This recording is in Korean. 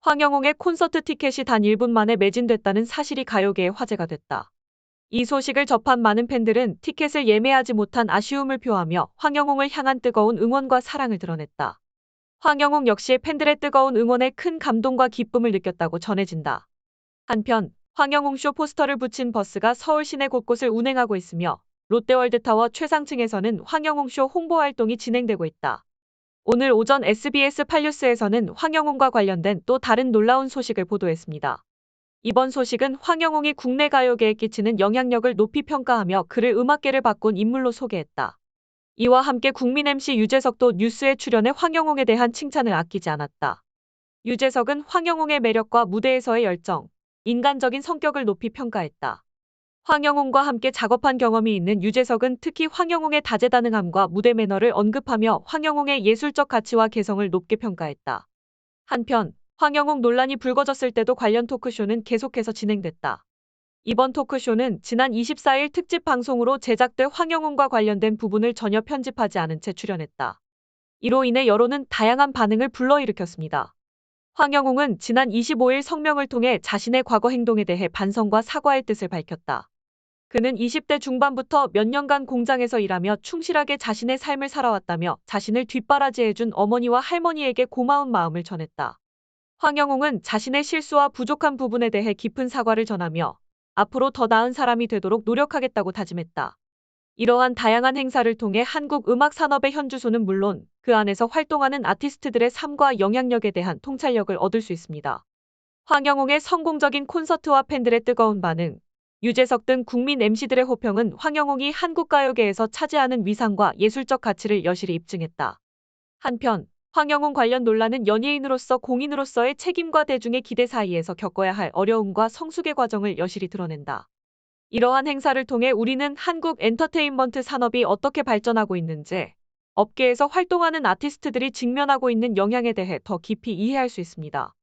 황영웅의 콘서트 티켓이 단 1분 만에 매진됐다는 사실이 가요계에 화제가 됐다. 이 소식을 접한 많은 팬들은 티켓을 예매하지 못한 아쉬움을 표하며 황영웅을 향한 뜨거운 응원과 사랑을 드러냈다. 황영웅 역시 팬들의 뜨거운 응원에 큰 감동과 기쁨을 느꼈다고 전해진다. 한편 황영웅 쇼 포스터를 붙인 버스가 서울 시내 곳곳을 운행하고 있으며 롯데월드타워 최상층에서는 황영웅 쇼 홍보 활동이 진행되고 있다. 오늘 오전 SBS 8뉴스에서는 황영웅과 관련된 또 다른 놀라운 소식을 보도했습니다. 이번 소식은 황영웅이 국내 가요계에 끼치는 영향력을 높이 평가하며 그를 음악계를 바꾼 인물로 소개했다. 이와 함께 국민 MC 유재석도 뉴스에 출연해 황영웅에 대한 칭찬을 아끼지 않았다. 유재석은 황영웅의 매력과 무대에서의 열정, 인간적인 성격을 높이 평가했다. 황영웅과 함께 작업한 경험이 있는 유재석은 특히 황영웅의 다재다능함과 무대 매너를 언급하며 황영웅의 예술적 가치와 개성을 높게 평가했다. 한편 황영웅 논란이 불거졌을 때도 관련 토크쇼는 계속해서 진행됐다. 이번 토크쇼는 지난 24일 특집 방송으로 제작돼 황영웅과 관련된 부분을 전혀 편집하지 않은 채 출연했다. 이로 인해 여론은 다양한 반응을 불러일으켰습니다. 황영웅은 지난 25일 성명을 통해 자신의 과거 행동에 대해 반성과 사과의 뜻을 밝혔다. 그는 20대 중반부터 몇 년간 공장에서 일하며 충실하게 자신의 삶을 살아왔다며 자신을 뒷바라지해준 어머니와 할머니에게 고마운 마음을 전했다. 황영웅은 자신의 실수와 부족한 부분에 대해 깊은 사과를 전하며 앞으로 더 나은 사람이 되도록 노력하겠다고 다짐했다. 이러한 다양한 행사를 통해 한국 음악 산업의 현주소는 물론 그 안에서 활동하는 아티스트들의 삶과 영향력에 대한 통찰력을 얻을 수 있습니다. 황영웅의 성공적인 콘서트와 팬들의 뜨거운 반응, 유재석 등 국민 MC들의 호평은 황영웅이 한국 가요계에서 차지하는 위상과 예술적 가치를 여실히 입증했다. 한편 황영웅 관련 논란은 연예인으로서 공인으로서의 책임과 대중의 기대 사이에서 겪어야 할 어려움과 성숙의 과정을 여실히 드러낸다. 이러한 행사를 통해 우리는 한국 엔터테인먼트 산업이 어떻게 발전하고 있는지, 업계에서 활동하는 아티스트들이 직면하고 있는 영향에 대해 더 깊이 이해할 수 있습니다.